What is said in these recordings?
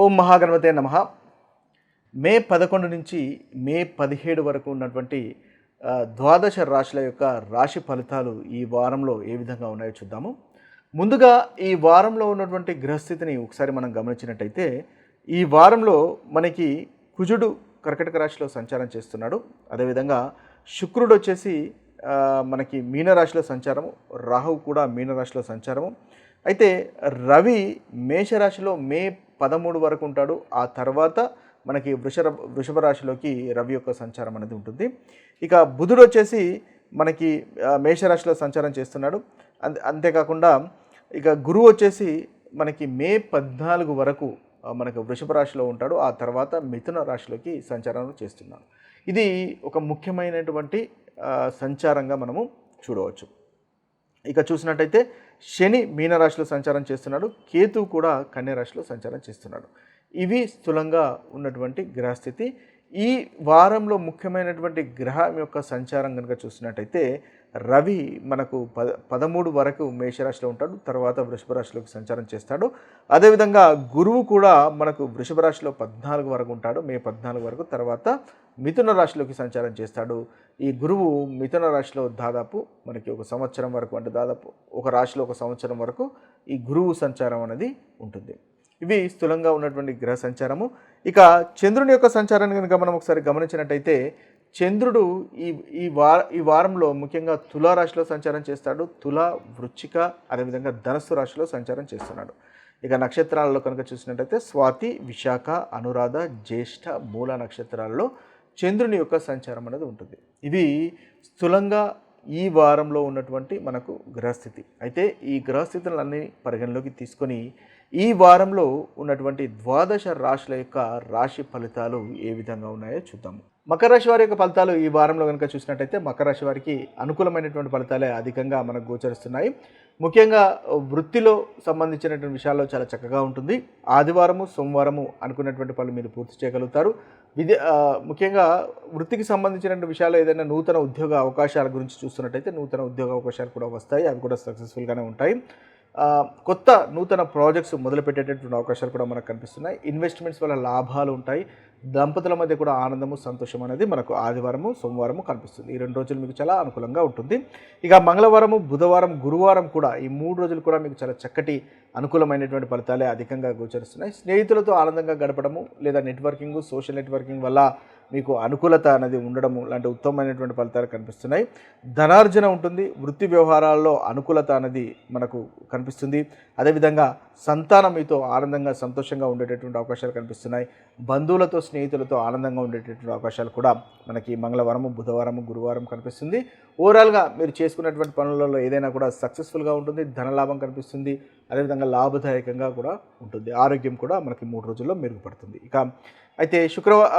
ఓం మహాగణపతే నమ. మే పదకొండు నుంచి మే పదిహేడు వరకు ఉన్నటువంటి ద్వాదశ రాశుల యొక్క రాశి ఫలితాలు ఈ వారంలో ఏ విధంగా ఉన్నాయో చూద్దాము. ముందుగా ఈ వారంలో ఉన్నటువంటి గ్రహస్థితిని ఒకసారి మనం గమనించినట్టయితే ఈ వారంలో మనకి కుజుడు కర్కటక రాశిలో సంచారం చేస్తున్నాడు. అదేవిధంగా శుక్రుడు వచ్చేసి మనకి మీనరాశిలో సంచారము రాహువు కూడా మీనరాశిలో సంచారము. అయితే రవి మేషరాశిలో మే పదమూడు వరకు ఉంటాడు. ఆ తర్వాత మనకి వృషభ వృషభ రాశిలోకి రవి యొక్క సంచారం అనేది ఉంటుంది. ఇక బుధుడు వచ్చేసి మనకి మేషరాశిలో సంచారం చేస్తున్నాడు. అంతే అంతేకాకుండా ఇక గురువు వచ్చేసి మనకి మే పద్నాలుగు వరకు మనకు వృషభ రాశిలో ఉంటాడు. ఆ తర్వాత మిథున రాశిలోకి సంచారం చేస్తున్నాడు. ఇది ఒక ముఖ్యమైనటువంటి సంచారంగా మనము చూడవచ్చు. ఇక చూసినట్టయితే శని మీనరాశిలో సంచారం చేస్తున్నాడు. కేతు కూడా కన్యరాశిలో సంచారం చేస్తున్నాడు. ఇవి స్థూలంగా ఉన్నటువంటి గ్రహస్థితి. ఈ వారంలో ముఖ్యమైనటువంటి గ్రహం యొక్క సంచారం కనుక చూసినట్టయితే రవి మనకు పద పదమూడు వరకు మేషరాశిలో ఉంటాడు తర్వాత వృషభ రాశిలోకి సంచారం చేస్తాడు. అదేవిధంగా గురువు కూడా మనకు వృషభ రాశిలో పద్నాలుగు వరకు ఉంటాడు మే పద్నాలుగు వరకు. తర్వాత మిథున రాశిలోకి సంచారం చేస్తాడు. ఈ గురువు మిథున రాశిలో దాదాపు మనకి ఒక సంవత్సరం వరకు అంటే దాదాపు ఒక రాశిలో ఒక సంవత్సరం వరకు ఈ గురువు సంచారం అనేది ఉంటుంది. ఇవి స్థూలంగా ఉన్నటువంటి గ్రహ సంచారము. ఇక చంద్రుని యొక్క సంచారాన్ని కనుక మనం ఒకసారి గమనించినట్టయితే చంద్రుడు ఈ ఈ వార ఈ వారంలో ముఖ్యంగా తులా రాశిలో సంచారం చేస్తాడు. తుల వృచ్చిక అదేవిధంగా ధనస్సు రాశిలో సంచారం చేస్తున్నాడు. ఇక నక్షత్రాలలో కనుక చూసినట్టయితే స్వాతి విశాఖ అనురాధ జ్యేష్ఠ మూల నక్షత్రాలలో చంద్రుని యొక్క సంచారం అనేది ఉంటుంది. ఇవి స్థూలంగా ఈ వారంలో ఉన్నటువంటి మనకు గ్రహస్థితి. అయితే ఈ గ్రహస్థితులన్నీ పరిగణలోకి తీసుకొని ఈ వారంలో ఉన్నటువంటి ద్వాదశ రాశుల యొక్క రాశి ఫలితాలు ఏ విధంగా ఉన్నాయో చూద్దాము. మకర రాశి వారి యొక్క ఫలితాలు ఈ వారంలో కనుక చూసినట్టయితే మకర రాశి వారికి అనుకూలమైనటువంటి ఫలితాలే అధికంగా మనకు గోచరిస్తున్నాయి. ముఖ్యంగా వృత్తిలో సంబంధించినటువంటి విషయాల్లో చాలా చక్కగా ఉంటుంది. ఆదివారము సోమవారము అనుకున్నటువంటి పనులు మీరు పూర్తి చేయగలుగుతారు. విద్య ముఖ్యంగా వృత్తికి సంబంధించినటువంటి విషయాల్లో ఏదైనా నూతన ఉద్యోగ అవకాశాల గురించి చూస్తున్నట్టయితే నూతన ఉద్యోగ అవకాశాలు కూడా వస్తాయి. అవి కూడా సక్సెస్ఫుల్గానే ఉంటాయి. కొత్త నూతన ప్రాజెక్ట్స్ మొదలుపెట్టేటటువంటి అవకాశాలు కూడా మనకు కనిపిస్తున్నాయి. ఇన్వెస్ట్మెంట్స్ వల్ల లాభాలు ఉంటాయి. దంపతుల మధ్య కూడా ఆనందము సంతోషం అనేది మనకు ఆదివారము సోమవారము కనిపిస్తుంది. ఈ రెండు రోజులు మీకు చాలా అనుకూలంగా ఉంటుంది. ఇక మంగళవారము బుధవారం గురువారం కూడా ఈ మూడు రోజులు కూడా మీకు చాలా చక్కటి అనుకూలమైనటువంటి ఫలితాలే అధికంగా గోచరిస్తున్నాయి. స్నేహితులతో ఆనందంగా గడపడము లేదా నెట్వర్కింగ్ సోషల్ నెట్వర్కింగ్ వల్ల మీకు అనుకూలత అనేది ఉండడము లాంటి ఉత్తమమైనటువంటి ఫలితాలు కనిపిస్తున్నాయి. ధనార్జన ఉంటుంది వృత్తి వ్యవహారాల్లో అనుకూలత అనేది మనకు కనిపిస్తుంది. అదేవిధంగా సంతానం మీతో ఆనందంగా సంతోషంగా ఉండేటటువంటి అవకాశాలు కనిపిస్తున్నాయి. బంధువులతో స్నేహితులతో ఆనందంగా ఉండేటటువంటి అవకాశాలు కూడా మనకి మంగళవారము బుధవారము గురువారం కనిపిస్తుంది. ఓవరాల్గా మీరు చేసుకున్నటువంటి పనులలో ఏదైనా కూడా సక్సెస్ఫుల్గా ఉంటుంది ధనలాభం కనిపిస్తుంది అదేవిధంగా లాభదాయకంగా కూడా ఉంటుంది. ఆరోగ్యం కూడా మనకి మూడు రోజుల్లో మెరుగుపడుతుంది. ఇక అయితే శుక్రవారం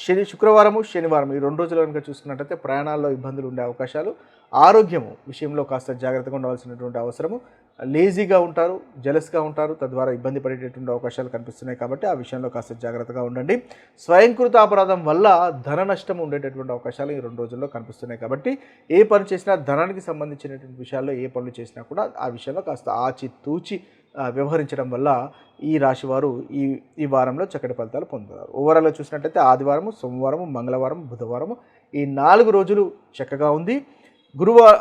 శని శుక్రవారము శనివారం ఈ రెండు రోజులు కనుక చూసుకున్నట్టయితే ప్రయాణాల్లో ఇబ్బందులు ఉండే అవకాశాలు ఆరోగ్యము విషయంలో కాస్త జాగ్రత్తగా ఉండవలసినటువంటి అవసరము. లేజీగా ఉంటారు జలస్గా ఉంటారు తద్వారా ఇబ్బంది పడేటటువంటి అవకాశాలు కనిపిస్తున్నాయి కాబట్టి ఆ విషయంలో కాస్త జాగ్రత్తగా ఉండండి. స్వయంకృత అపరాధం వల్ల ధన నష్టం ఉండేటటువంటి అవకాశాలు ఈ రెండు రోజుల్లో కనిపిస్తున్నాయి కాబట్టి ఏ పని చేసినా ధనానికి సంబంధించినటువంటి విషయాల్లో ఏ పనులు చేసినా కూడా ఆ విషయంలో కాస్త ఆచి తూచి వ్యవహరించడం వల్ల ఈ రాశి వారు ఈ ఈ వారంలో చక్కటి ఫలితాలు పొందుతారు. ఓవరాల్గా చూసినట్టయితే ఆదివారము సోమవారం మంగళవారం బుధవారం ఈ నాలుగు రోజులు చక్కగా ఉంది. గురువారం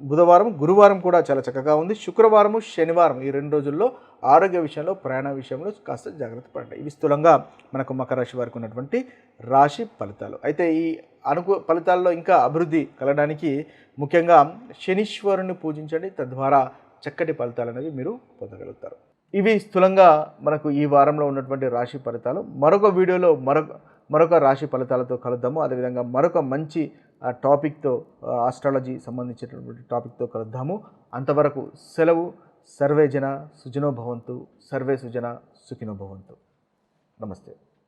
బుధవారం గురువారం కూడా చాలా చక్కగా ఉంది. శుక్రవారము శనివారం ఈ రెండు రోజుల్లో ఆరోగ్య విషయంలో ప్రయాణ విషయంలో కాస్త జాగ్రత్త పడండి. ఇవి స్థూలంగా మనకు మకర రాశి వారికి ఉన్నటువంటి రాశి ఫలితాలు. అయితే ఈ అనుకూ ఫలితాల్లో ఇంకా అభివృద్ధి కలగడానికి ముఖ్యంగా శనీశ్వరుని పూజించండి. తద్వారా చక్కటి ఫలితాలు అనేవి మీరు పొందగలుగుతారు. ఇవి స్థూలంగా మనకు ఈ వారంలో ఉన్నటువంటి రాశి ఫలితాలు. మరొక వీడియోలో మరొక మరొక రాశి ఫలితాలతో కలుద్దాము. అదేవిధంగా మరొక మంచి టాపిక్తో ఆస్ట్రాలజీ సంబంధించినటువంటి టాపిక్తో కలుద్దాము. అంతవరకు సెలవు. సర్వే జన సుజనో భవంతు. సర్వే సుజన సుఖినో భవంతు. నమస్తే.